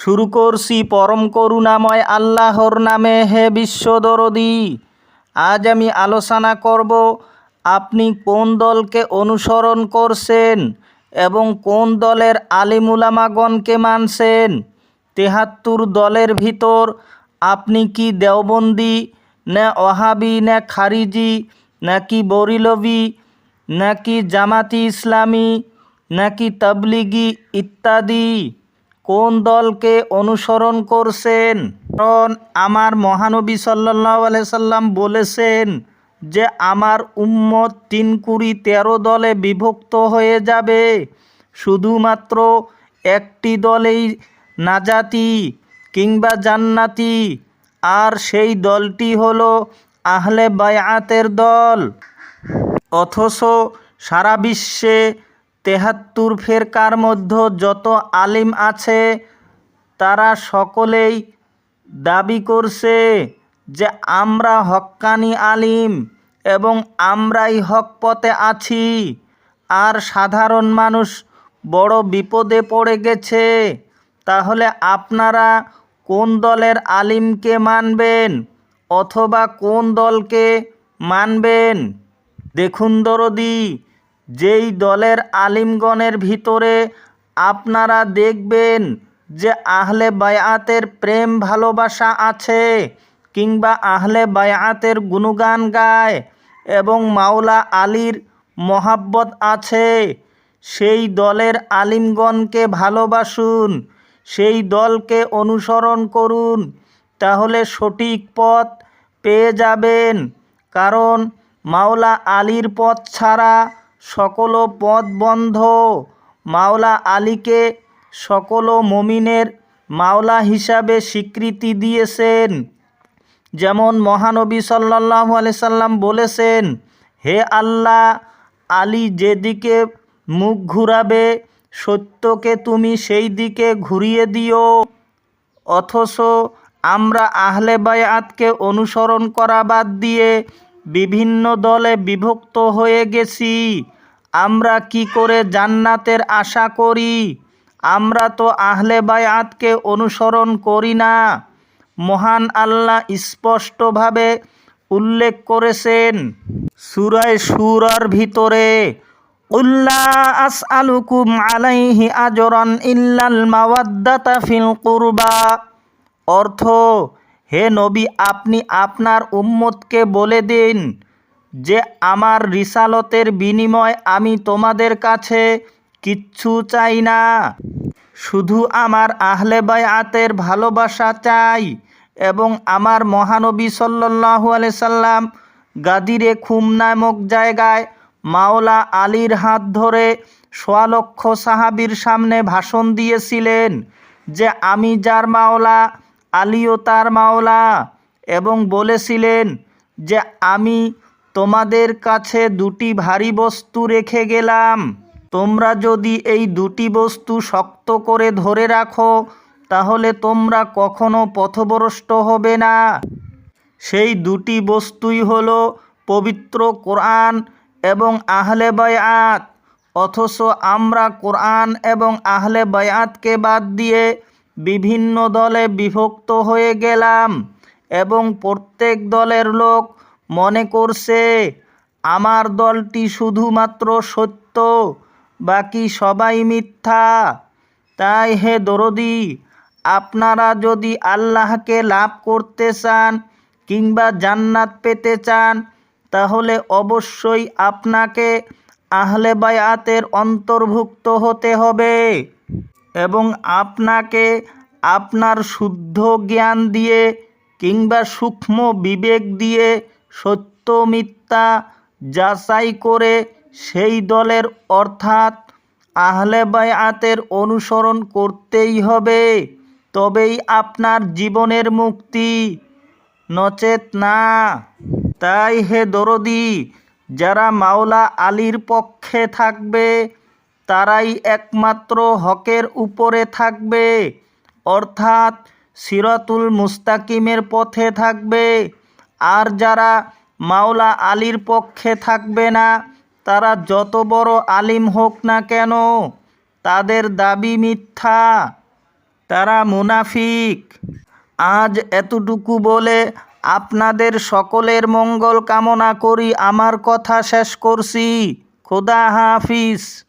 শুরু করছি পরম করুণাময় আল্লাহর নামে, হে বিশ্বদরদি আজ আমি আলোচনা করব, আপনি কোন দলকে অনুসরণ করছেন এবং কোন দলের আলিমুলামাগণকে মানছেন? তেহাত্তর দলের ভিতর আপনি কি দেওবন্দি, না ওহাবি, না খারিজি, নাকি বরিলবি, নাকি জামাতি ইসলামী, নাকি তাবলিগি ইত্যাদি? কোন দলকে অনুসরণ করছেন? কারণ আমার মহানবী সাল্লাহ সাল্লাম বলেছেন যে, আমার উম্মত তিন কুড়ি তেরো দলে বিভক্ত হয়ে যাবে। শুধুমাত্র একটি দলেই নাজাতি কিংবা জান্নাতি, আর সেই দলটি হলো আহলে বায়াতের দল। অথচ সারা বিশ্বে তেহাত্তর ফেরকার মধ্যে যত আলিম আছে, তারা সকলেই দাবি করছে যে আমরা হক্কানি আলিম এবং আমরাই হক পথে আছি। আর সাধারণ মানুষ বড় বিপদে পড়ে গেছে। তাহলে আপনারা কোন দলের আলিমকে মানবেন অথবা কোন দলকে মানবেন? দেখুন দরদি যেই দলের আলিমগণের ভিতরে আপনারা দেখবেন যে আহলে বায়াতের প্রেম ভালোবাসা আছে কিংবা আহলে বায়াতের গুণগান গায় এবং মাওলা আলীর মহাব্বত আছে, সেই দলের আলিমগণকে ভালোবাসুন, সেই দলকে অনুসরণ করুন, তাহলে সঠিক পথ পেয়ে যাবেন। কারণ মাওলা আলীর পথ ছাড়া সকল পথ বন্ধ। মাওলা আলীকে সকল মমিনের মাওলা হিসাবে স্বীকৃতি দিয়েছেন। যেমন মহানবী সাল্লাহ সাল্লাম বলেছেন, হে আল্লাহ, আলী যেদিকে মুখ ঘুরাবে, সত্যকে তুমি সেই দিকে ঘুরিয়ে দিও। অথচ আমরা আহলে বায়াতকে অনুসরণ করা বাদ দিয়ে বিভিন্ন দলে বিভক্ত হয়ে গেছি। আমরা কি করে জান্নাতের আশা করি? আমরা তো আহলে বায়াতকে অনুসরণ করি না। মহান আল্লাহ স্পষ্টভাবে উল্লেখ করেছেন, সুরায় সুরার ভিতরে উল্লা আস আলুকুম আলাইহি আজরন ইল্লাল মাওয়াদ্দাতা ফিল কুরবা। অর্থ হে নবী, আপনি আপনার উম্মতকে বলে দিন যে, আমার রিসালতের বিনিময় আমি তোমাদের কাছে কিচ্ছু চাই না। শুধু আমার আহলে বায়াতের ভালোবাসা চাই এবং আমার মহানবী সাল্লাহু সাল্লাম গাদিরে খুম নামক জায়গায় মাওলা আলীর হাত ধরে সোয়ালক্ষ সাহাবির সামনে ভাষণ দিয়েছিলেন যে, আমি যার মাওলা আলীও তার মাওলা এবং বলেছিলেন যে, আমি তোমাদের কাছে দুটি ভারী বস্তু রেখে গেলাম। তোমরা যদি এই দুটি বস্তু শক্ত করে ধরে রাখো, তাহলে তোমরা কখনো পথভ্রষ্ট হবে না। সেই দুটি বস্তুই হল পবিত্র কোরআন এবং আহলে বায়াত। অথচ আমরা কোরআন এবং আহলে বায়াতকে বাদ দিয়ে বিভিন্ন দলে বিভক্ত হয়ে গেলাম এবং প্রত্যেক দলের লোক মনে করছে, আমার দলটি শুধুমাত্র সত্য, বাকি সবাই মিথ্যা। তাই হে দরদি, আপনারা যদি আল্লাহকে লাভ করতে চান কিংবা জান্নাত পেতে চান, তাহলে অবশ্যই আপনাকে আহলে বায়াতের অন্তর্ভুক্ত হতে হবে। এবং আপনাকে আপনার শুদ্ধ জ্ঞান দিয়ে কিংবা সূক্ষ্ম বিবেক দিয়ে সত্য মিথ্যা যাচাই করে সেই দলের অর্থাৎ আহলে বায়াতের অনুসরণ করতেই হবে। তবেই আপনার জীবনের মুক্তি। নচেত না। তাই হে দরদি, যারা মাওলা আলীর পক্ষে থাকবে তারাই একমাত্র হকের উপরে থাকবে। অর্থাৎ সিরাতুল মুস্তাকিমের পথে থাকবে। আর যারা মাওলা আলীর পক্ষে থাকবে না, তারা যত বড় আলিম হোক না কেন, তাদের দাবি মিথ্যা। তারা মুনাফিক। আজ এতটুকু বলে আপনাদের সকলের মঙ্গল কামনা করি। আমার কথা শেষ করছি। খোদা হাফিজ।